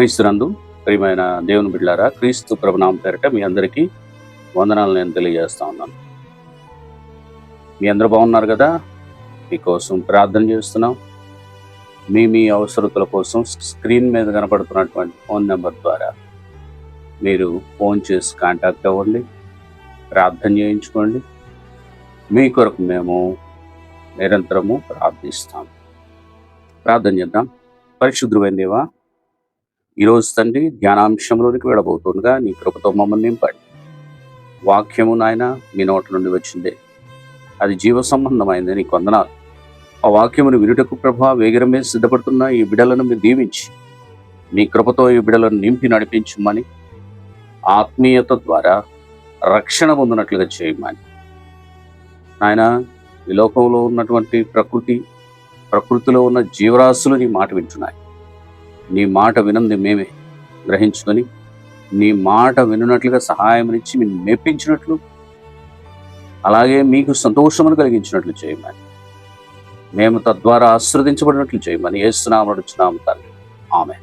క్రీస్తునందు ప్రియమైన దేవుని బిడ్డారా క్రీస్తు ప్రభునామం పేరిట మీ అందరికీ వందనాలు నేను తెలియజేస్తా ఉన్నాను. మీ అందరూ బాగున్నారు కదా? మీకోసం ప్రార్థన చేస్తున్నాం. మీ మీ అవసరతల కోసం స్క్రీన్ మీద కనపడుతున్నటువంటి ఫోన్ నెంబర్ ద్వారా మీరు ఫోన్ చేసి కాంటాక్ట్ అవ్వండి ప్రార్థన చేయించుకోండి. మీ కొరకు మేము నిరంతరము ప్రార్థిస్తాం. ప్రార్థన చేద్దాం. పరిశుద్ధమైన దేవా ఈరోజు తండ్రి ధ్యానాంశంలోనికి వెళ్ళబోతుండగా నీ కృపతో మమ్మల్ని నింపండి. వాక్యము నాయన మీ నోట నుండి వచ్చిందే. అది జీవ సంబంధమైంది నీకు వందనాలు. ఆ వాక్యమును వినుటకు ప్రభా వేగరమే సిద్ధపడుతున్న ఈ బిడలను మీరు దీవించి నీ కృపతో ఈ బిడలను నింపి నడిపించమని ఆత్మీయత ద్వారా రక్షణ పొందినట్లుగా చేయమని. నాయన ఈ లోకంలో ఉన్నటువంటి ప్రకృతి ప్రకృతిలో ఉన్న జీవరాశులు నీ మాట వింటున్నాయి. నీ మాట వినంది మేమే. గ్రహించుకొని నీ మాట వినున్నట్లుగా సహాయం ఇచ్చి మేము మెప్పించినట్లు అలాగే మీకు సంతోషమును కలిగించినట్లు చేయమని. మేము తద్వారా ఆశ్రదించబడినట్లు చేయమని ఏస్తున్నాము నడుచున్నాము తల్లి ఆమె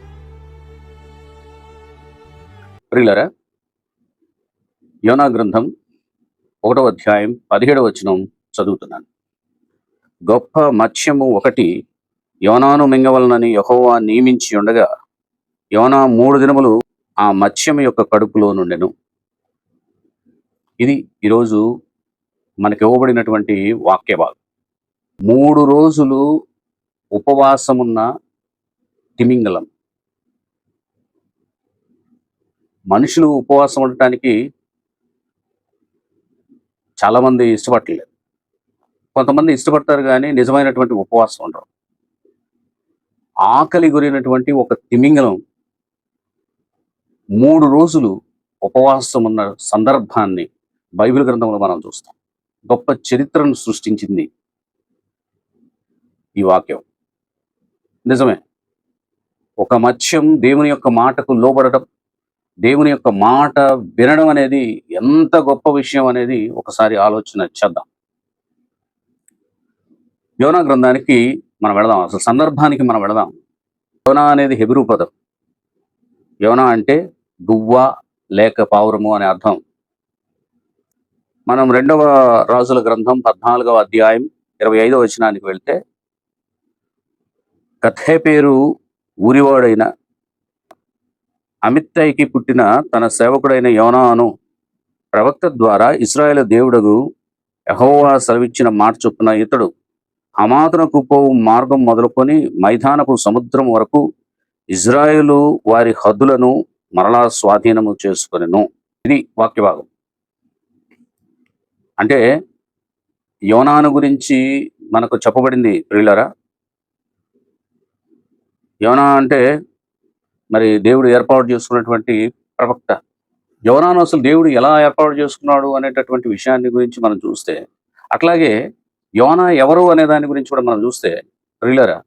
ప్రియులరా యోనా గ్రంథం ఒకటవ అధ్యాయం పదిహేడవ వచనం చదువుతున్నాను. గొప్ప మత్స్యము ఒకటి యోనాను మింగవలనని యహోవా నియమించి ఉండగా యోనా మూడు దినములు ఆ మత్స్యం యొక్క కడుపులో నుండెను. ఇది ఈరోజు మనకి ఇవ్వబడినటువంటి వాక్య భాగం మూడు రోజులు ఉపవాసమున్న తిమింగలం. మనుషులు ఉపవాసం ఉండటానికి చాలామంది ఇష్టపడలేదు కొంతమంది ఇష్టపడతారు కానీ నిజమైనటువంటి ఉపవాసం ఉండరు. ఆకలి గురైనటువంటి ఒక తిమింగలం మూడు రోజులు ఉపవాసం ఉన్న సందర్భాన్ని బైబిల్ గ్రంథంలో మనం చూస్తాం. గొప్ప చరిత్రను సృష్టించింది ఈ వాక్యం. నిజమే. ఒక మత్స్యం దేవుని యొక్క మాటకు లోబడటం దేవుని యొక్క మాట వినడం అనేది ఎంత గొప్ప విషయం అనేది ఒకసారి ఆలోచన చేద్దాం. యోనా గ్రంథానికి మనం వెళదాం. అసలు సందర్భానికి మనం వెళదాం. యోనా అనేది హెబిరు పదం. యోనా అంటే గువ్వ లేక పావురము అనే అర్థం. మనం రెండవ రాజుల గ్రంథం పద్నాలుగవ అధ్యాయం ఇరవై ఐదవ వచనానికి వెళ్తే కథే పేరు ఊరివాడైన అమిత్తైకి పుట్టిన తన సేవకుడైన యోనాను ప్రవక్త ద్వారా ఇస్రాయేల్ దేవుడగు యహోవా సెలవిచ్చిన మాట చొప్పున ఇతడు అమాతన పోవు మార్గం మొదలుకొని మైదానపు సముద్రం వరకు ఇజ్రాయేలు వారి హద్దులను మరలా స్వాధీనము చేసుకొనెను. ఇది వాక్య భాగం అంటే యోనాను గురించి మనకు చెప్పబడింది ప్రియులరా? యోనా అంటే మరి దేవుడు ఏర్పాటు చేసుకున్నటువంటి ప్రవక్త. యోనాను అసలు దేవుడు ఎలా ఏర్పాటు చేసుకున్నాడు అనేటటువంటి విషయాన్ని గురించి మనం చూస్తే అట్లాగే యోనా ఎవరు అనే దాని గురించి కూడా మనం చూస్తే ప్రియులరా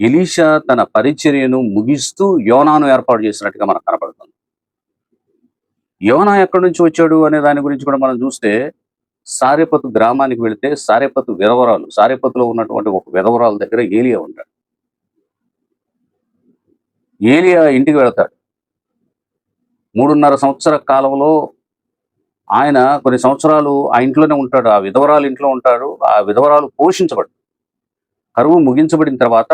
ఎలీషా తన పరిచర్యను ముగిస్తూ యోనాను ఏర్పాటు చేసినట్టుగా మనకు కనపడుతుంది. యోనా ఎక్కడి నుంచి వచ్చాడు అనే దాని గురించి కూడా మనం చూస్తే సారేపతు గ్రామానికి వెళితే సారేపతు విధవరాలు సారేపతులో ఉన్నటువంటి ఒక విధవరాల దగ్గర ఏలియా ఉంటాడు. ఏలియా ఇంటికి వెళతాడు. మూడున్నర సంవత్సర కాలంలో ఆయన కొన్ని సంవత్సరాలు ఆ ఇంట్లోనే ఉంటాడు ఆ విధవరాలు ఇంట్లో ఉంటాడు ఆ విధవరాలు పోషించబడు కరువు ముగించబడిన తర్వాత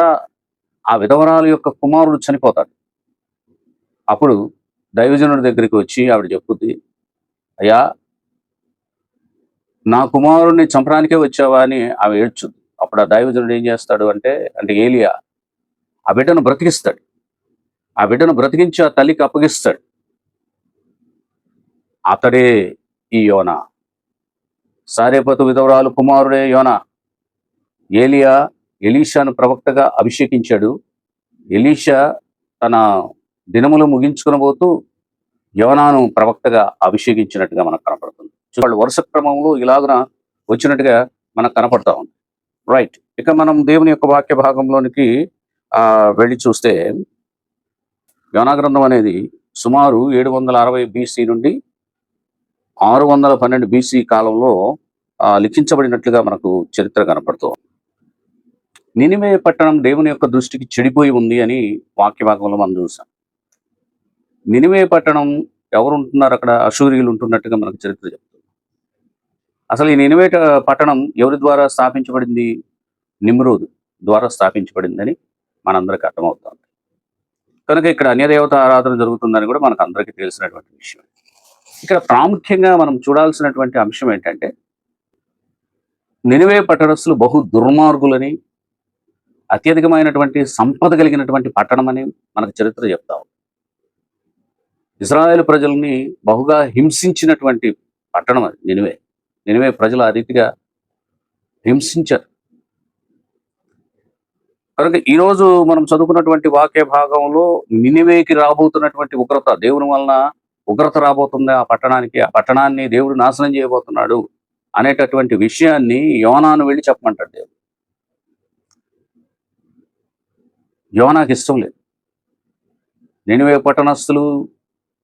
ఆ విధవరాలు యొక్క కుమారుడు చనిపోతాడు. అప్పుడు దైవజనుడి దగ్గరికి వచ్చి ఆవిడ చెప్పుద్ది అయ్యా నా కుమారుడిని చంపడానికే వచ్చావా? అని ఆమె ఏడ్చుద్ది. అప్పుడు ఆ దైవజనుడు ఏం చేస్తాడు అంటే అంటే ఏలియా ఆ బిడ్డను బ్రతికిస్తాడు. ఆ బిడ్డను బ్రతికించి ఆ తల్లికి అప్పగిస్తాడు. అతడే ఈ యోన. సారేపతు విధవరాలు కుమారుడే యోన. ఏలియా ఎలీషాను ప్రవక్తగా అభిషేకించాడు. ఎలీషా తన దినములు ముగించుకునబోతూ యోనాను ప్రవక్తగా అభిషేకించినట్టుగా మనకు కనపడుతుంది. వాళ్ళు వరుస క్రమంలో ఇలాగున వచ్చినట్టుగా మనకు కనపడతా ఉంది. రైట్ ఇక మనం దేవుని యొక్క వాక్య భాగంలోనికి ఆ వెళ్ళి చూస్తే యోనా గ్రంథం అనేది సుమారు ఏడు వందల అరవై బీసీ నుండి ఆరు వందల పన్నెండు బీసీ కాలంలో లిఖించబడినట్లుగా మనకు చరిత్ర కనపడుతుంది. నినివే పట్టణం దేవుని యొక్క దృష్టికి చెడిపోయి ఉంది అని వాక్య భాగంలో మనం చూసాం. నినివే పట్టణం ఎవరు ఉంటున్నారు అక్కడ? అశూరియులు ఉంటున్నట్టుగా మనకు చరిత్ర చెప్తుంది. అసలు ఈ నినివే పట్టణం ఎవరి ద్వారా స్థాపించబడింది? నిమ్రోదు ద్వారా స్థాపించబడిందని మనందరికీ అర్థమవుతుంది. కనుక ఇక్కడ అన్యదేవత ఆరాధన జరుగుతుందని కూడా మనకు అందరికీ తెలిసినటువంటి విషయం. ఇక్కడ ప్రాముఖ్యంగా మనం చూడాల్సినటువంటి అంశం ఏంటంటే నినివే పట్టణస్తులు బహు దుర్మార్గులని అత్యధికమైనటువంటి సంపద కలిగినటువంటి పట్టణమని మనకు చరిత్ర చెప్తా ఉంది. ఇజ్రాయెల్ ప్రజల్ని బహుగా హింసించినటువంటి పట్టణం అది నినివే నినివే ప్రజలు ఆ రీతిగా హింసించారు కనుక ఈరోజు మనం చదువుకున్నటువంటి వాక్య భాగంలో నినివేకి రాబోతున్నటువంటి ఉగ్రత దేవుని వలన ఉగ్రత రాబోతుంది ఆ పట్టణానికి ఆ పట్టణాన్ని దేవుడు నాశనం చేయబోతున్నాడు అనేటటువంటి విషయాన్ని యోనాను వెళ్ళి చెప్పమంటాడు దేవుడు. యోనాకి ఇష్టం లేదు. నినివే పట్టణస్థులు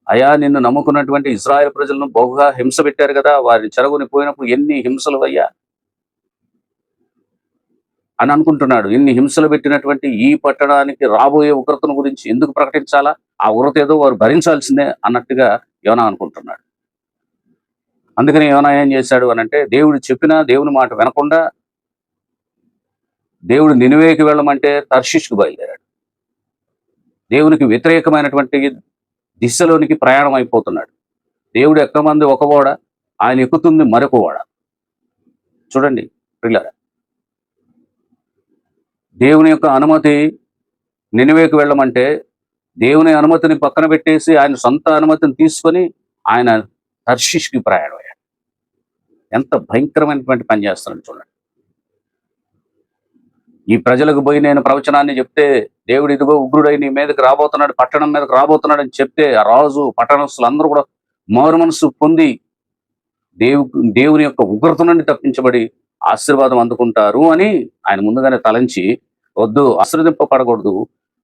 అయా నిన్ను నమ్ముకున్నటువంటి ఇజ్రాయెల్ ప్రజలను బహుగా హింస పెట్టారు కదా వారిని చెరగొని పోయినప్పుడు ఎన్ని హింసలు అయ్యా? అని అనుకుంటున్నాడు. ఇన్ని హింసలు పెట్టినటువంటి ఈ పట్టణానికి రాబోయే ఉగ్రతను గురించి ఎందుకు ప్రకటించాలా? ఆ ఉగ్రత ఏదో వారు భరించాల్సిందే అన్నట్టుగా యోనా అనుకుంటున్నాడు. అందుకని యోనా ఏం చేశాడు అని అంటే దేవుడు చెప్పినా దేవుని మాట వినకుండా దేవుడు నినివేకి వెళ్ళమంటే తర్షిష్కు బయలుదేరాడు. దేవునికి వ్యతిరేకమైనటువంటి దిశలోనికి ప్రయాణం అయిపోతున్నాడు. దేవుడు ఎక్కమంది ఒక ఓడ. ఆయన ఎక్కుతుంది మరొక ఓడ. చూడండి పిల్లరా దేవుని యొక్క అనుమతి నినువేకి వెళ్ళమంటే దేవుని అనుమతిని పక్కన పెట్టేసి ఆయన సొంత అనుమతిని తీసుకొని ఆయన తర్షిష్కి ప్రయాణం అయ్యాడు ఎంత భయంకరమైనటువంటి పని చేస్తున్నాడు చూడండి. ఈ ప్రజలకు పోయి నేను ప్రవచనాన్ని చెప్తే దేవుడు ఇదిగో ఉగ్రుడై నీ మీదకి రాబోతున్నాడు పట్టణం మీదకి రాబోతున్నాడు అని చెప్తే ఆ రాజు పట్టణస్తులు అందరూ కూడా మౌరు మనసు పొంది దేవు దేవుని యొక్క ఉగ్రత నుండి తప్పించబడి ఆశీర్వాదం అందుకుంటారు అని ఆయన ముందుగానే తలంచి వద్దు ఆశ్రదింపబడకూడదు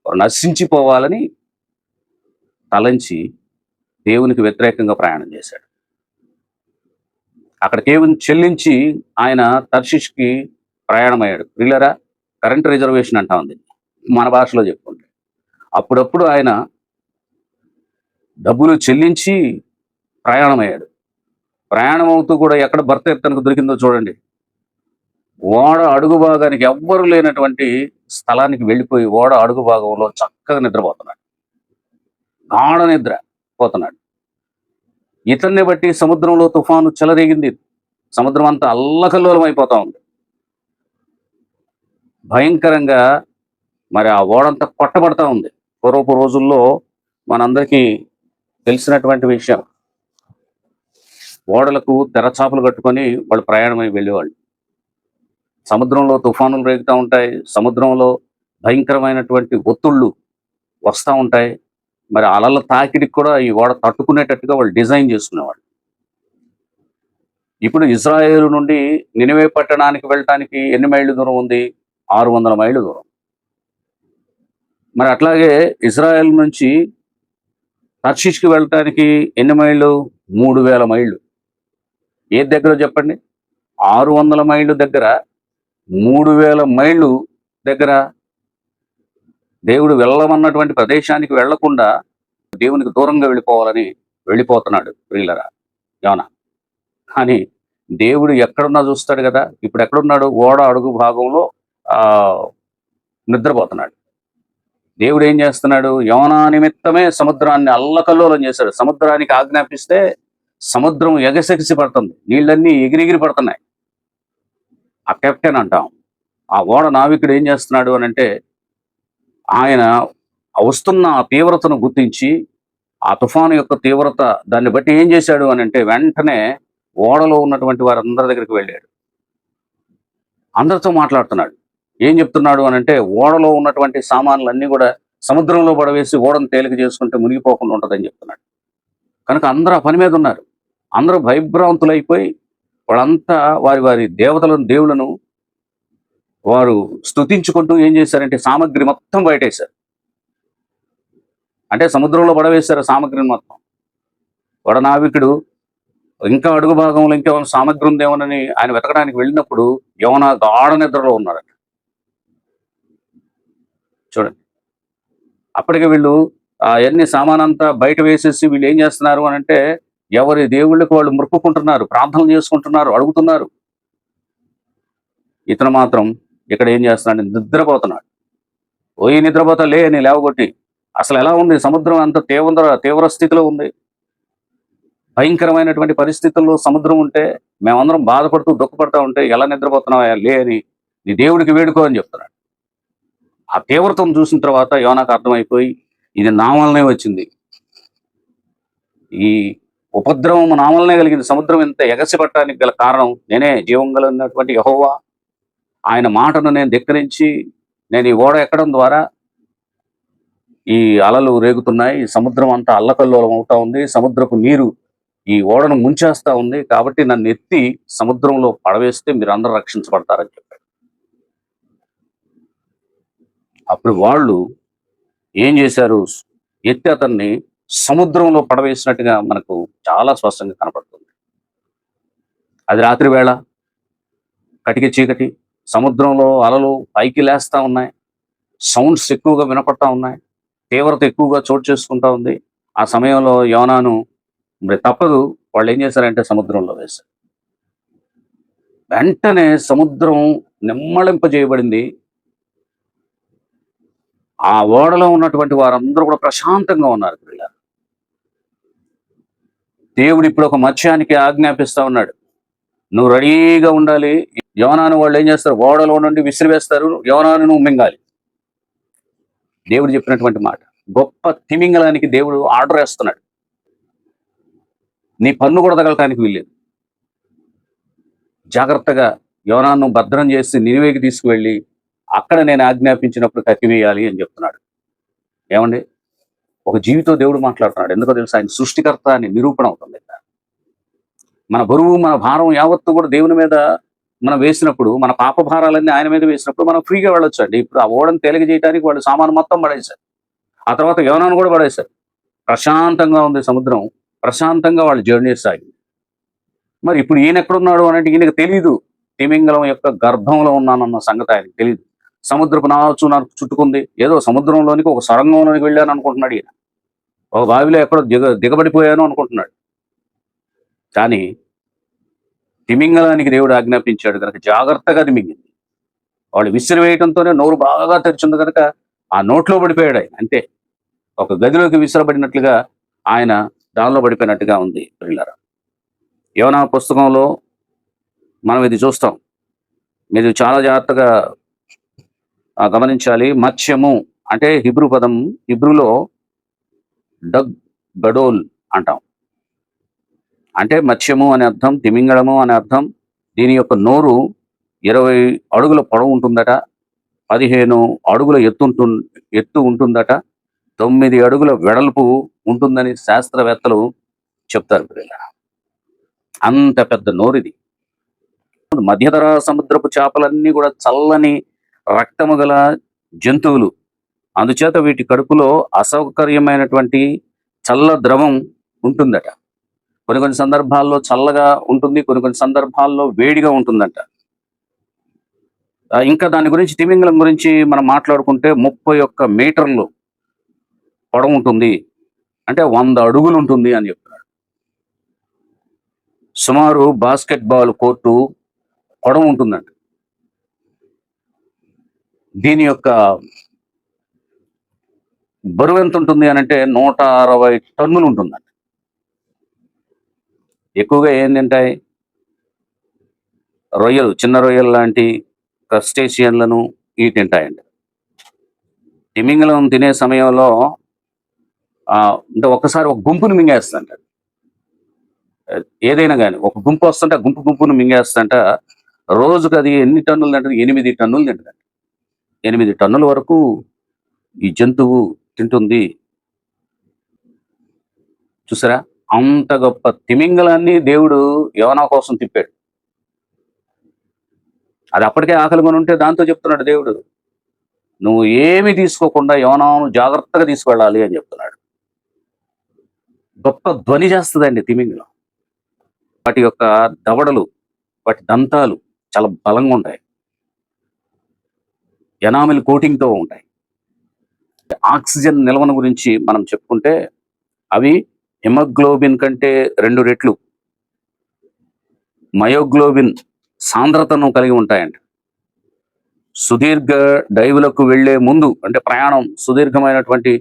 నశించిపోవాలని తలంచి దేవునికి వ్యతిరేకంగా ప్రయాణం చేశాడు. అక్కడ కేవలం చెల్లించి ఆయన తర్షిష్కి ప్రయాణమయ్యాడు. ప్రిల్లరా కరెంట్ రిజర్వేషన్ అంటా ఉంది. మన భాషలో చెప్పుకుంటే. అప్పుడప్పుడు ఆయన డబ్బులు చెల్లించి ప్రయాణమయ్యాడు. ప్రయాణం అవుతూ కూడా ఎక్కడ భర్త తనకు దొరికిందో చూడండి. ఓడ అడుగు భాగానికి ఎవ్వరు లేనటువంటి స్థలానికి వెళ్ళిపోయి ఓడ అడుగు భాగంలో చక్కగా నిద్రపోతున్నాడు. గాఢ నిద్ర పోతున్నాడు. ఇతన్ని బట్టి సముద్రంలో తుఫాను చెలరేగింది. సముద్రం అంతా అల్లకల్లోలం అయిపోతా ఉంది. భయంకరంగా మరి ఆ ఓడంతా కొట్టబడతా ఉంది. పూర్వపు రోజుల్లో మనందరికీ తెలిసినటువంటి విషయం. ఓడలకు తెరచాపలు కట్టుకొని వాళ్ళు ప్రయాణమై వెళ్ళేవాళ్ళు. సముద్రంలో తుఫానులు రేగుతూ ఉంటాయి. సముద్రంలో భయంకరమైనటువంటి ఒత్తుళ్ళు వస్తూ ఉంటాయి. మరి అలల తాకిడికి కూడా ఈ గోడ తట్టుకునేటట్టుగా వాళ్ళు డిజైన్ చేసుకునేవాళ్ళు. ఇప్పుడు ఇజ్రాయేల్ నుండి నినివే పట్టణానికి వెళ్ళటానికి ఎన్ని మైళ్ళు దూరం ఉంది? ఆరు వందల మైళ్ళు దూరం. మరి అట్లాగే ఇజ్రాయెల్ నుంచి తర్షిష్కి వెళ్ళటానికి ఎన్ని మైళ్ళు? మూడు వేల మైళ్ళు. ఏది దగ్గర చెప్పండి? ఆరు వందల మైళ్ళు దగ్గర మూడు వేల మైళ్ళు దగ్గర దేవుడు వెళ్ళమన్నటువంటి ప్రదేశానికి వెళ్ళకుండా దేవునికి దూరంగా వెళ్ళిపోవాలని వెళ్ళిపోతున్నాడు ప్రియులరా యోన. కానీ దేవుడు ఎక్కడున్నా చూస్తాడు కదా ఇప్పుడు ఎక్కడున్నాడు? ఓడ అడుగు భాగంలో ఆ నిద్రపోతున్నాడు. దేవుడు ఏం చేస్తున్నాడు? యోనా నిమిత్తమే సముద్రాన్ని అల్లకల్లోలం చేశాడు. సముద్రానికి ఆజ్ఞాపిస్తే సముద్రం ఎగసెగసి పడుతుంది. నీళ్ళన్నీ ఎగిరిగిరి పడుతున్నాయి. ఆ కెప్టెన్ అంటాం. ఆ ఓడ నావికుడు ఏం చేస్తున్నాడు అని అంటే ఆయన వస్తున్న ఆ తీవ్రతను గుర్తించి ఆ తుఫాను యొక్క తీవ్రత దాన్ని బట్టి ఏం చేశాడు అని అంటే వెంటనే ఓడలో ఉన్నటువంటి వారందరి దగ్గరికి వెళ్ళాడు. అందరితో మాట్లాడుతున్నాడు. ఏం చెప్తున్నాడు అని అంటే ఓడలో ఉన్నటువంటి సామాన్లన్నీ కూడా సముద్రంలో పడవేసి ఓడను తేలిక చేసుకుంటే మునిగిపోకుండా ఉంటుందని చెప్తున్నాడు. కనుక అందరూ ఆ పని మీద ఉన్నారు. అందరూ భయభ్రాంతులైపోయి వాళ్ళంతా వారి వారి దేవతలను దేవులను వారు స్తుతించుకుంటూ ఏం చేశారంటే సామగ్రి మొత్తం బయటేశారు. అంటే సముద్రంలో పడవేశారు సామగ్రిని మొత్తం. వడనావికుడు ఇంకా అడుగు భాగంలో ఇంకా సామగ్రి ఉందేమోనని ఆయన వెతకడానికి వెళ్ళినప్పుడు యవన గాఢ నిద్రలో ఉన్నారట. చూడండి. అప్పటికే వీళ్ళు అవన్నీ సామానంతా బయట వేసేసి వీళ్ళు ఏం చేస్తున్నారు అని అంటే ఎవరి దేవుళ్ళకి వాళ్ళు మురుక్కుంటున్నారు ప్రార్థనలు చేసుకుంటున్నారు అడుగుతున్నారు. ఇతను మాత్రం ఇక్కడ ఏం చేస్తున్నాడు? నిద్రపోతున్నాడు. పోయి నిద్రపోతా లే నీ లేవగొట్టి అసలు ఎలా ఉంది? సముద్రం అంత తీవ్ర తీవ్ర స్థితిలో ఉంది. భయంకరమైనటువంటి పరిస్థితుల్లో సముద్రం ఉంటే మేమందరం బాధపడుతూ దుఃఖపడతా ఉంటే ఎలా నిద్రపోతున్నావా లే అని నీ దేవుడికి వేడుకో అని చెప్తున్నాడు. ఆ తీవ్రతను చూసిన తర్వాత యోనాకు అర్థమైపోయి ఇది నా వల్లనే వచ్చింది. ఈ ఉపద్రవం నా వల్లనే కలిగింది. సముద్రం ఇంత ఎగసిపట్టడానికి గల కారణం నేనే. జీవం గలన్నటువంటి యహోవా ఆయన మాటను నేను ధిక్కరించి నేను ఈ ఓడ ఎక్కడం ద్వారా ఈ అలలు రేగుతున్నాయి సముద్రం అంతా అల్లకల్లోలం అవుతా ఉంది సముద్రపు నీరు ఈ ఓడను ముంచేస్తా ఉంది కాబట్టి నన్ను ఎత్తి సముద్రంలో పడవేస్తే మీరు అందరూ రక్షించబడతారని చెప్పాడు. అప్పుడు వాళ్ళు ఏం చేశారు? ఎత్తి అతన్ని సముద్రంలో పడవేసినట్టుగా మనకు చాలా స్పష్టంగా కనపడుతుంది. అది రాత్రి వేళ కటిక చీకటి సముద్రంలో అలలు పైకి లేస్తా ఉన్నాయి. సౌండ్స్ ఎక్కువగా వినపడతా ఉన్నాయి. తీవ్రత ఎక్కువగా చోటు చేసుకుంటా ఉంది. ఆ సమయంలో యోనాను మరి తప్పదు. వాళ్ళు ఏం చేశారంటే సముద్రంలో వేశారు. వెంటనే సముద్రం నిమ్మళింపజేయబడింది ఆ ఓడలో ఉన్నటువంటి వారందరూ కూడా ప్రశాంతంగా ఉన్నారు పిల్లలు దేవుడు ఇప్పుడు ఒక మత్స్యానికి ఆజ్ఞాపిస్తా ఉన్నాడు. నువ్వు రెడీగా ఉండాలి. యోనాను వాళ్ళు ఏం చేస్తారు? ఓడలో నుండి విసిరివేస్తారు. యోనాను నువ్వు మింగాలి. దేవుడు చెప్పినటువంటి మాట. గొప్ప తిమింగలానికి దేవుడు ఆర్డర్ వేస్తున్నాడు. నీ పన్ను కూడా తగలటానికి వీల్లేదు. జాగ్రత్తగా యోనాను భద్రం చేసి నినివేకి తీసుకువెళ్ళి అక్కడ నేను ఆజ్ఞాపించినప్పుడు కక్కివేయాలి అని చెప్తున్నాడు. ఏమండి? ఒక జీవితో దేవుడు మాట్లాడుతున్నాడు. ఎందుకో తెలుసు? ఆయన సృష్టికర్త అని నిరూపణ అవుతుంది. మన బరువు మన భారం యావత్తు కూడా దేవుని మీద మనం వేసినప్పుడు మన పాప భారాలన్నీ ఆయన మీద వేసినప్పుడు మనం ఫ్రీగా వెళ్ళొచ్చు అండి ఇప్పుడు ఆ ఓడను తేలిక చేయడానికి వాళ్ళు సామాను మొత్తం పడేశారు. ఆ తర్వాత యవనాన్ని కూడా పడేశారు. ప్రశాంతంగా ఉంది సముద్రం. ప్రశాంతంగా వాళ్ళు జర్నీ సాగింది మరి ఇప్పుడు ఈయన ఎక్కడున్నాడు అంటే ఈయనకు తెలియదు తిమింగలం యొక్క గర్భంలో ఉన్నానన్న సంగతి ఆయనకు తెలియదు సముద్రపు నాచు నాకు చుట్టుకుంది. ఏదో సముద్రంలోనికి ఒక సొరంగంలోనికి వెళ్ళాను అనుకుంటున్నాడు ఈయన. ఒక బావిలో ఎక్కడో దిగ దిగబడిపోయాను అనుకుంటున్నాడు. కానీ తిమింగలానికి దేవుడు ఆజ్ఞాపించాడు కనుక జాగ్రత్తగా తిమింగింది వాళ్ళు విసిరివేయడంతోనే నోరు బాగా తెరిచింది కనుక ఆ నోట్లో పడిపోయాడు ఆయన. అంతే. ఒక గదిలోకి విసిరబడినట్లుగా ఆయన దానిలో పడిపోయినట్టుగా ఉంది పిల్లరా యోనా పుస్తకంలో మనం ఇది చూస్తాం. మీరు చాలా జాగ్రత్తగా గమనించాలి. మత్స్యము అంటే హిబ్రూ పదం హిబ్రూలో డగ్ గడోల్ అంటాం. అంటే మత్స్యము అనే అర్థం తిమింగళము అనే అర్థం. దీని యొక్క నోరు ఇరవై అడుగుల పొడవు ఉంటుందట పదిహేను అడుగుల ఎత్తు ఎత్తు ఉంటుందట తొమ్మిది అడుగుల వెడల్పు ఉంటుందని శాస్త్రవేత్తలు చెప్తారు అంత పెద్ద నోరిది. మధ్యధరా సముద్రపు చేపలన్నీ కూడా చల్లని రక్తము గల జంతువులు. అందుచేత వీటి కడుపులో అసౌకర్యమైనటువంటి చల్ల ద్రవం ఉంటుందట. కొన్ని కొన్ని సందర్భాల్లో చల్లగా ఉంటుంది కొన్ని కొన్ని సందర్భాల్లో వేడిగా ఉంటుందంట. ఇంకా దాని గురించి తిమింగలం గురించి మనం మాట్లాడుకుంటే ముప్పై ఒక్క మీటర్లు పొడవు ఉంటుంది. అంటే వంద అడుగులు ఉంటుంది అని చెప్తున్నాడు. సుమారు బాస్కెట్ బాల్ కోర్టు పొడవు ఉంటుందంట. దీని యొక్క బరువు ఎంత ఉంటుంది అని అంటే నూట అరవై టన్నులు ఉంటుందంట. ఎక్కువగా ఏం తింటాయి? రొయ్యలు చిన్న రొయ్యలు లాంటి క్రస్టేషియన్లను ఇవి తింటాయండి తిమింగలం తినే సమయంలో అంటే ఒకసారి ఒక గుంపును మింగేస్తంట. ఏదైనా కానీ ఒక గుంపు వస్తుంటే గుంపు గుంపును మింగేస్తంట. రోజుకు అది ఎన్ని టన్నులు తింటుంది? ఎనిమిది టన్నులు తింటుంది ఎనిమిది టన్నుల వరకు ఈ జంతువు తింటుంది. చూసారా? అంత గొప్ప తిమింగలాన్ని దేవుడు యోనా కోసం తిప్పాడు. అది అప్పటికే ఆకలి కొని ఉంటే దాంతో చెప్తున్నాడు దేవుడు నువ్వు ఏమి తీసుకోకుండా యోనాను జాగ్రత్తగా తీసుకెళ్ళాలి అని చెప్తున్నాడు. గొప్ప ధ్వని చేస్తుందండి తిమింగలం. వాటి యొక్క దవడలు వాటి దంతాలు చాలా బలంగా ఉంటాయి. ఎనామిల్ కోటింగ్తో ఉంటాయి. ఆక్సిజన్ నిల్వను గురించి మనం చెప్పుకుంటే అవి హిమోగ్లోబిన్ కంటే రెండు రెట్లు. మయోగ్లోబిన్ సాంద్రతను కలిగి ఉంటాయంట. సుదీర్ఘ డైవులకు వెళ్ళే ముందు అంటే ప్రయాణం సుదీర్ఘమైనటువంటి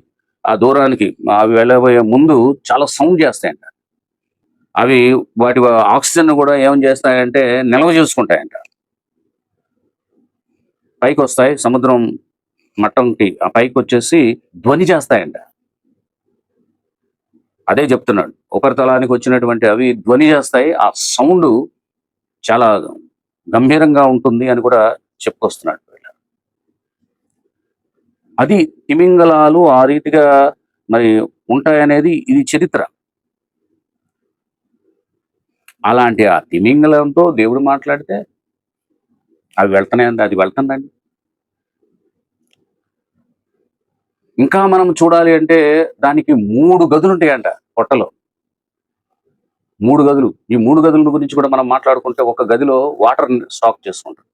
ఆ దూరానికి అవి వెళ్ళబోయే ముందు చాలా సౌండ్ చేస్తాయంట. అవి వాటి ఆక్సిజన్ కూడా ఏం చేస్తాయంటే నిల్వ చేసుకుంటాయంట. పైకి వస్తాయి సముద్రం మట్టంకి ఆ పైకి వచ్చేసి ధ్వని చేస్తాయంట. అదే చెప్తున్నాడు. ఉపరితలానికి వచ్చినటువంటి అవి ధ్వని చేస్తాయి ఆ సౌండ్ చాలా గంభీరంగా ఉంటుంది అని కూడా చెప్పుకొస్తున్నాడు అది తిమింగలాలు ఆ రీతిగా మరి ఉంటాయనేది ఇది చరిత్ర. అలాంటి ఆ తిమింగలంతో దేవుడు మాట్లాడితే అవి వెళ్తున్నాయండి అది వెళ్తుందండి. ఇంకా మనం చూడాలి అంటే దానికి మూడు గదులు ఉంటాయంట పొట్టలో. మూడు గదులు. ఈ మూడు గదుల గురించి కూడా మనం మాట్లాడుకుంటే ఒక గదిలో వాటర్ స్టాక్ చేసుకుంటాం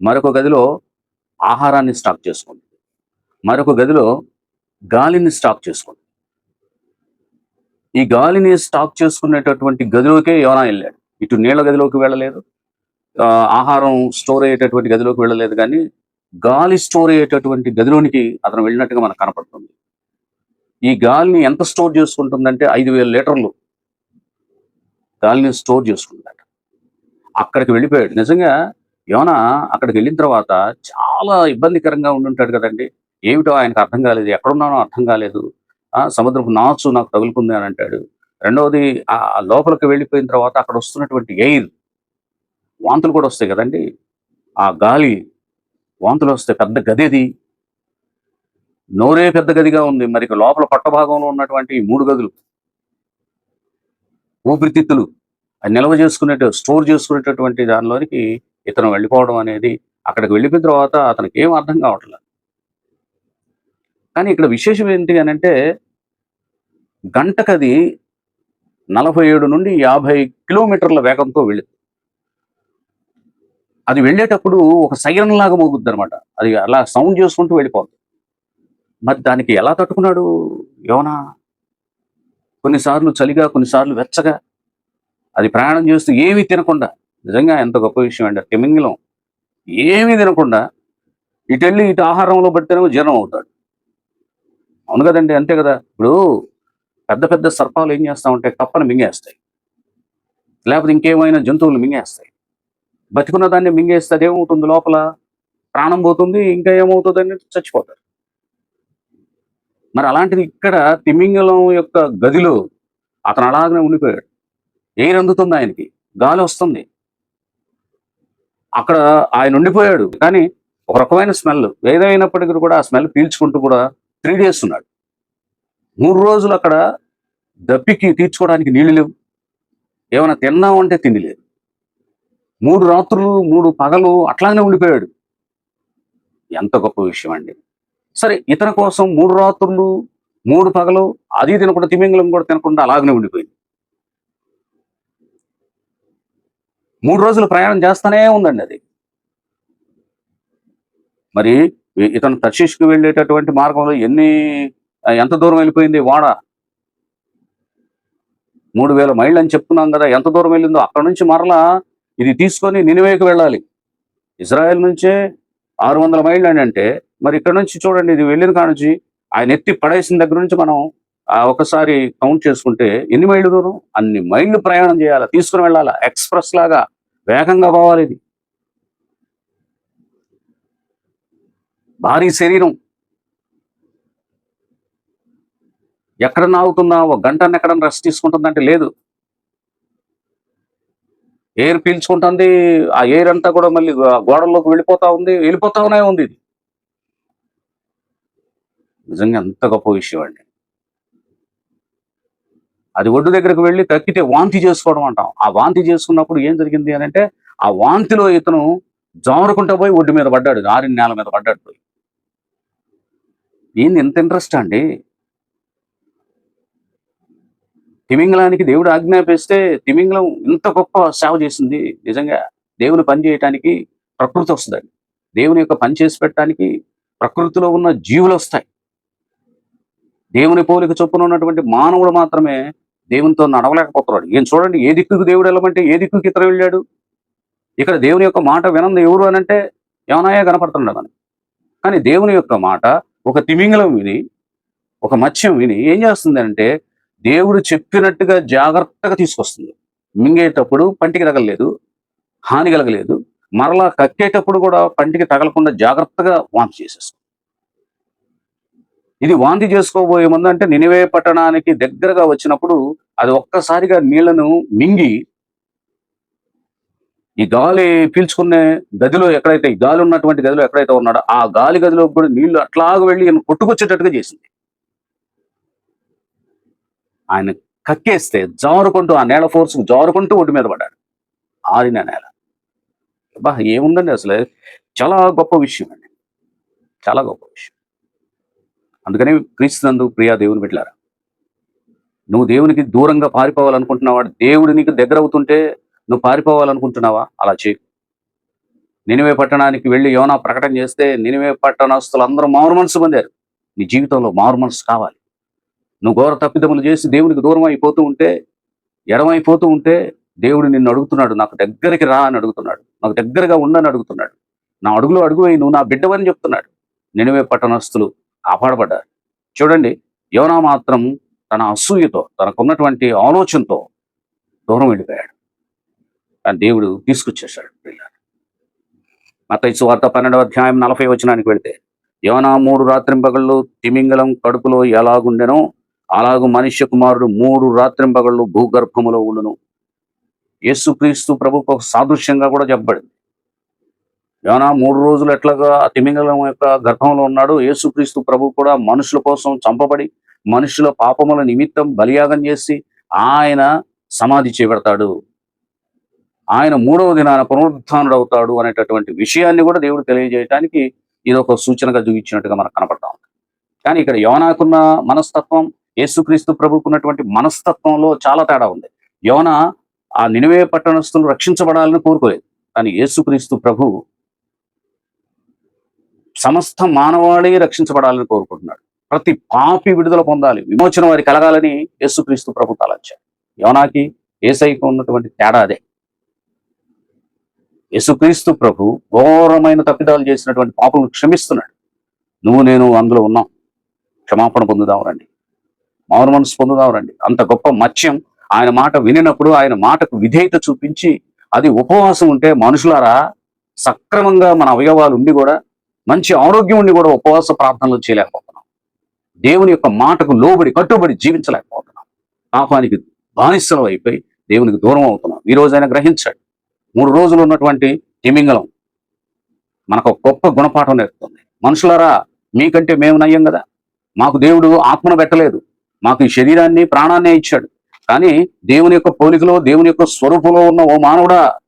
మరొక గదిలో ఆహారాన్ని స్టాక్ చేసుకుంటుంది మరొక గదిలో గాలిని స్టాక్ చేసుకుంటుంది ఈ గాలిని స్టాక్ చేసుకునేటటువంటి గదిలోకే యోనా వెళ్ళాడు. ఇటు నీళ్ళ గదిలోకి వెళ్ళలేదు. ఆహారం స్టోర్ అయ్యేటటువంటి గదిలోకి వెళ్ళలేదు కానీ గాలి స్టోర్ అయ్యేటటువంటి గదిలోనికి అతను వెళ్ళినట్టుగా మనకు కనపడుతుంది. ఈ గాలిని ఎంత స్టోర్ చేసుకుంటుందంటే ఐదు వేల లీటర్లు గాలిని స్టోర్ చేసుకుంటాడు అక్కడికి వెళ్ళిపోయాడు. నిజంగా యోన అక్కడికి వెళ్ళిన తర్వాత చాలా ఇబ్బందికరంగా ఉండుంటాడు కదండి. ఏమిటో ఆయనకు అర్థం కాలేదు. ఎక్కడున్నానో అర్థం కాలేదు. ఆ సముద్రపు నాచు నాకు తగులుకుంది అని అంటాడు. రెండవది ఆ లోపలికి వెళ్ళిపోయిన తర్వాత అక్కడ వస్తున్నటువంటి ఎయిర్ వాంతులు కూడా వస్తాయి కదండి. ఆ గాలి వాంతులు వస్తే పెద్ద గదిది? నోరే పెద్ద గదిగా ఉంది. మరి లోపల పట్టభాగంలో ఉన్నటువంటి మూడు గదులు ఊపిరితిత్తులు అది నిల్వ చేసుకునేట స్టోర్ చేసుకునేటటువంటి దానిలోనికి ఇతను వెళ్ళిపోవడం అనేది అక్కడికి వెళ్ళిపోయిన తర్వాత అతనికి ఏం అర్థం కావట్లేదు కానీ ఇక్కడ విశేషం ఏంటి అని అంటే గంటకది నలభై ఏడు నుండి యాభై కిలోమీటర్ల వేగంతో వెళ్ళింది. అది వెళ్ళేటప్పుడు ఒక సైరన్ లాగా మోగుద్ది అనమాట అది అలా సౌండ్ చేసుకుంటూ వెళ్ళిపోద్ది. మరి దానికి ఎలా తట్టుకున్నాడు యోనా? కొన్నిసార్లు చలిగా కొన్నిసార్లు వెచ్చగా. అది ప్రయాణం చేస్తూ ఏమీ తినకుండా. నిజంగా ఎంత గొప్ప విషయం అండి. తిమింగిలం ఏమీ తినకుండా ఇటు వెళ్ళి ఇటు ఆహారంలో పడితేనేమో జీర్ణం అవుతాడు. అవును కదండి అంతే కదా. ఇప్పుడు పెద్ద పెద్ద సర్పాలు ఏం చేస్తా ఉంటాయి కప్పను మింగేస్తాయి. లేకపోతే ఇంకేమైనా జంతువులు మింగేస్తాయి. బతికున్న దాన్ని మింగేస్తే అదేమవుతుంది లోపల? ప్రాణం పోతుంది ఇంకా ఏమవుతుంది అని చచ్చిపోతారు. మరి అలాంటిది ఇక్కడ తిమింగలం యొక్క గదిలో అతను అలాగనే ఉండిపోయాడు. ఎయిర్ అందుతుంది ఆయనకి? గాలి వస్తుంది. అక్కడ ఆయన ఉండిపోయాడు. కానీ ఒక రకమైన స్మెల్ ఏదైనప్పటికీ కూడా ఆ స్మెల్ పీల్చుకుంటూ కూడా త్రీ డేస్ ఉన్నాడు. మూడు రోజులు అక్కడ దప్పికి తీర్చుకోవడానికి నీళ్ళు లేవు. ఏమైనా తిన్నామంటే తిండి లేదు. మూడు రాత్రులు మూడు పగలు అట్లానే ఉండిపోయాడు. ఎంత గొప్ప విషయం అండి. సరే ఇతని కోసం మూడు రాత్రులు మూడు పగలు అది తినకుండా తిమింగలం కూడా తినకుండా అలాగనే ఉండిపోయింది. మూడు రోజులు ప్రయాణం చేస్తానే ఉందండి అది. మరి ఇతను తర్షీష్కి వెళ్ళేటటువంటి మార్గంలో ఎన్ని ఎంత దూరం వెళ్ళిపోయింది? వాడ. మూడు వేల మైళ్ళు అని చెప్తున్నాం కదా ఎంత దూరం వెళ్ళిందో అక్కడ నుంచి మరలా ఇది తీసుకొని నినివేకి వెళ్ళాలి. ఇజ్రాయెల్ నుంచే ఆరు వందల మైళ్ళు అని అంటే మరి ఇక్కడ నుంచి చూడండి ఇది వెళ్ళిన కాడ నుంచి ఆయన ఎత్తి పడేసిన దగ్గర నుంచి మనం ఆ ఒకసారి కౌంట్ చేసుకుంటే ఎన్ని మైళ్ళు దూరం? అన్ని మైళ్ళు ప్రయాణం చేయాలి? తీసుకుని వెళ్ళాలా? ఎక్స్ప్రెస్ లాగా వేగంగా పోవాలి ఇది. భారీ శరీరం. ఎక్కడ నాగుతుందా ఒక గంటన్న ఎక్కడ రెస్ట్ తీసుకుంటుందంటే లేదు. ఎయిర్ పీల్చుకుంటుంది ఆ ఎయిర్ అంతా కూడా మళ్ళీ గోడల్లోకి వెళ్ళిపోతా ఉంది వెళ్ళిపోతానే ఉంది ఇది. నిజంగా ఎంత గొప్ప విషయం అండి. అది ఒడ్డు దగ్గరకు వెళ్ళి తక్కితే వాంతి చేసుకోవడం అంటాం. ఆ వాంతి చేసుకున్నప్పుడు ఏం జరిగింది అని అంటే ఆ వాంతిలో ఇతను జారుకుంటా పోయి ఒడ్డు మీద పడ్డాడు ఆరిన నేల మీద పడ్డాడు పోయి. ఏంది ఎంత ఇంట్రెస్ట్ అండి? తిమింగలానికి దేవుడు ఆజ్ఞాపిస్తే తిమింగలం ఇంత గొప్ప సేవ చేసింది. నిజంగా దేవుని పని చేయటానికి ప్రకృతి వస్తుందండి. దేవుని యొక్క పని చేసి పెట్టడానికి ప్రకృతిలో ఉన్న జీవులు వస్తాయి. దేవుని పోలిక చొప్పున ఉన్నటువంటి మానవుడు మాత్రమే దేవునితో నడవలేకపోతున్నాడు. ఏం చూడండి ఏ దిక్కుకు దేవుడు వెళ్ళమంటే ఏ దిక్కుకి ఇతర వెళ్ళాడు? ఇక్కడ దేవుని యొక్క మాట వినంది ఎవరు అని అంటే ఏమనాయా కనపడుతున్నాడు అని కానీ దేవుని యొక్క మాట ఒక తిమింగలం విని ఒక మత్స్యం విని ఏం చేస్తుంది అంటే దేవుడు చెప్పినట్టుగా జాగ్రత్తగా తీసుకొస్తుంది. మింగేటప్పుడు పంటికి తగలలేదు హాని కలగలేదు మరలా కక్కేటప్పుడు కూడా పంటికి తగలకుండా జాగ్రత్తగా వాంతి చేసేస్తుంది ఇది వాంతి చేసుకోబోయే ముందు అంటే నినివే పట్టణానికి దగ్గరగా వచ్చినప్పుడు అది ఒక్కసారిగా నీళ్ళను మింగి ఈ గాలి పీల్చుకునే గదిలో ఎక్కడైతే ఈ గాలి ఉన్నటువంటి గదిలో ఎక్కడైతే ఉన్నాడో ఆ గాలి గదిలో కూడా నీళ్ళు అట్లాగ వెళ్ళి కొట్టుకొచ్చేటట్టుగా చేసింది. ఆయన కక్కేస్తే జారుకుంటూ ఆ నేల ఫోర్స్ జారుకుంటూ ఒడ్డు మీద పడ్డాడు. ఆరిన నేల. బా ఏముందండి అసలు? చాలా గొప్ప విషయం అండి. చాలా గొప్ప విషయం. అందుకని క్రీస్తునందు ప్రియా దేవుని పెట్టారా నువ్వు దేవునికి దూరంగా పారిపోవాలనుకుంటున్నావా దేవుడు నీకు దగ్గర అవుతుంటే నువ్వు పారిపోవాలనుకుంటున్నావా? అలా చేయి నినివే పట్టణానికి వెళ్ళి యోనా ప్రకటన చేస్తే నినివే పట్టణస్తులు అందరూ మారు మనసు పొందారు. నీ జీవితంలో మారు మనసు కావాలి. నువ్వు ఘోర తప్పిదములు చేసి దేవునికి దూరం అయిపోతూ ఉంటే ఎడమైపోతూ ఉంటే దేవుడు నిన్ను అడుగుతున్నాడు నాకు దగ్గరికి రా అని అడుగుతున్నాడు నాకు దగ్గరగా ఉండని అడుగుతున్నాడు. నా అడుగులో అడుగు నువ్వు నా బిడ్డవని చెప్తున్నాడు. నినువే పట్టణస్తులు కాపాడబడ్డారు. చూడండి యోనా మాత్రం తన అసూయతో తనకున్నటువంటి ఆలోచనతో దూరం వెళ్ళిపోయాడు. కానీ దేవుడు తీసుకొచ్చేశాడు పిల్లలు మత వార్త పన్నెండవ అధ్యాయం నలభై వచనానికి వెళితే యోనా మూడు రాత్రింపగళ్ళు తిమింగలం కడుపులో ఎలాగుండెనో అలాగూ మనుష్య కుమారుడు మూడు రాత్రింపగళ్ళు భూగర్భములో ఉండును. యేసుక్రీస్తు ప్రభుకు ఒక సాదృశ్యంగా కూడా చెప్పబడింది. యోనా మూడు రోజులు ఎట్లాగా తిమింగలం యొక్క గర్భంలో ఉన్నాడు. యేసుక్రీస్తు ప్రభు కూడా మనుషుల కోసం చంపబడి మనుషుల పాపముల నిమిత్తం బలియాగం చేసి ఆయన సమాధి చేపెడతాడు. ఆయన మూడవ దినాన పునరుద్ధానుడు అవుతాడు అనేటటువంటి విషయాన్ని కూడా దేవుడు తెలియజేయడానికి ఇది ఒక సూచనగా చూపించినట్టుగా మనకు కనపడతా ఉంది. కానీ ఇక్కడ యోనాకున్న మనస్తత్వం యేసుక్రీస్తు ప్రభుకున్నటువంటి మనస్తత్వంలో చాలా తేడా ఉంది. యోన ఆ నినివే పట్టణస్తులు రక్షించబడాలని కోరుకోలేదు. కానీ యేసుక్రీస్తు ప్రభు సమస్త మానవాళి రక్షించబడాలని కోరుకుంటున్నాడు. ప్రతి పాపి విడుదల పొందాలి విమోచన వారి కలగాలని యేసుక్రీస్తు ప్రభు తలంచాడు. యోనాకి ఏసైకి ఉన్నటువంటి తేడా అదే. యేసుక్రీస్తు ప్రభు ఘోరమైన తప్పిదాలు చేసినటువంటి పాపలను క్షమిస్తున్నాడు. నువ్వు నేను అందులో ఉన్నాం. క్షమాపణ పొందుదాం రండి. మౌన మనసు పొందుదాం రండి. అంత గొప్ప మత్స్యం ఆయన మాట వినినప్పుడు ఆయన మాటకు విధేయత చూపించి అది ఉపవాసం ఉంటే మనుషులారా సక్రమంగా మన అవయవాలు ఉండి కూడా మంచి ఆరోగ్యం ఉండి కూడా ఉపవాస ప్రార్థనలు చేయలేకపోతున్నాం. దేవుని యొక్క మాటకు లోబడి కట్టుబడి జీవించలేకపోతున్నాం. పాపానికి బానిసలం అయిపోయి దేవునికి దూరం అవుతున్నాం. ఈ రోజు ఆయన గ్రహించాడు. మూడు రోజులు ఉన్నటువంటి తిమింగలం మనకు గొప్ప గుణపాఠం నేర్పుతుంది. మనుషులారా మీకంటే మేము నయ్యం కదా? మాకు దేవుడు ఆత్మను పెట్టలేదు. మాకు ఈ శరీరాన్ని ప్రాణాన్నే ఇచ్చాడు. కానీ దేవుని యొక్క పోలికలో దేవుని యొక్క స్వరూపంలో ఉన్న ఓ మానవుడా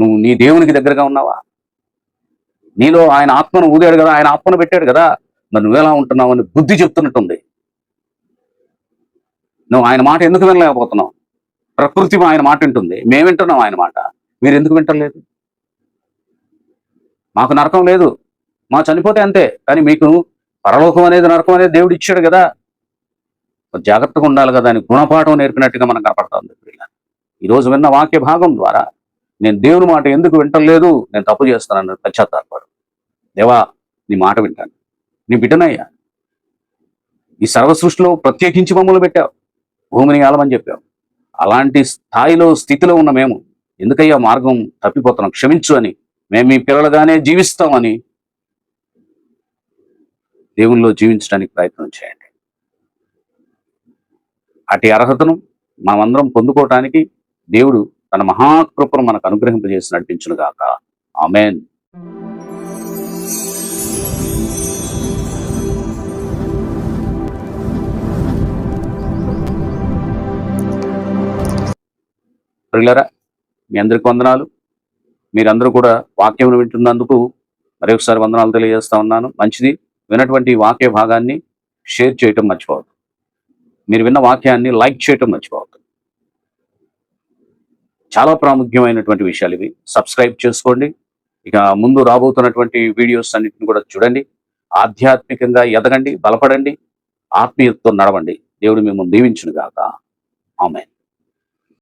నువ్వు నీ దేవునికి దగ్గరగా ఉన్నావా? నీలో ఆయన ఆత్మను ఊదాడు కదా ఆయన ఆత్మను పెట్టాడు కదా మరి నువ్వెలా ఉంటున్నావు అని బుద్ధి చెప్తున్నట్టుంది. నువ్వు ఆయన మాట ఎందుకు వినలేకపోతున్నావు? ప్రకృతి ఆయన మాట వింటుంది. మేము వింటున్నాం ఆయన మాట. మీరు ఎందుకు వింటలేదు? మాకు నరకం లేదు. మా చనిపోతే అంతే. కానీ మీకు పరలోకం అనేది నరకం అనేది దేవుడు ఇచ్చాడు కదా. జాగ్రత్తగా ఉండాలి కదా అని గుణపాఠం నేర్పినట్టుగా మనం కనపడుతుంది పిల్లలు ఈ రోజు విన్న వాక్య భాగం ద్వారా నేను దేవుని మాట ఎందుకు వింటలేదు నేను తప్పు చేస్తానని పశ్చాత్తాపడు. దేవా నీ మాట వింటాను. నీ బిడ్డనయ్యా ఈ సర్వ సృష్టిలో ప్రత్యేకించి మమ్మల్ని పెట్టావు. భూమిని ఆలమని చెప్పావు. అలాంటి స్థాయిలో స్థితిలో ఉన్న మేము ఎందుకయ్యా మార్గం తప్పిపోతున్నాం? క్షమించు అని మేము మీ పిల్లలుగానే జీవిస్తామని దేవుల్లో జీవించడానికి ప్రయత్నం చేయండి. అటు అర్హతను మనమందరం పొందుకోవటానికి దేవుడు తన మహాకృపను మనకు అనుగ్రహింపజేసి నడిపించును గాక ఆమెన్. ప్రియులరా మీ అందరికి వందనాలు. మీరందరూ కూడా వాక్యం వింటున్నందుకు మరొకసారి వందనాలు తెలియజేస్తా ఉన్నాను. మంచిది వినటువంటి వాక్య భాగాన్ని షేర్ చేయటం మర్చిపోవద్దు. మీరు విన్న వాక్యాన్ని లైక్ చేయటం మర్చిపోవద్దు. చాలా ప్రాముఖ్యమైనటువంటి విషయాలు ఇవి. సబ్స్క్రైబ్ చేసుకోండి. ఇక ముందు రాబోతున్నటువంటి వీడియోస్ అన్నిటిని కూడా చూడండి. ఆధ్యాత్మికంగా ఎదగండి బలపడండి. ఆత్మీయతతో నడవండి. దేవుడు మిమ్మల్ని దీవించును గాక ఆమె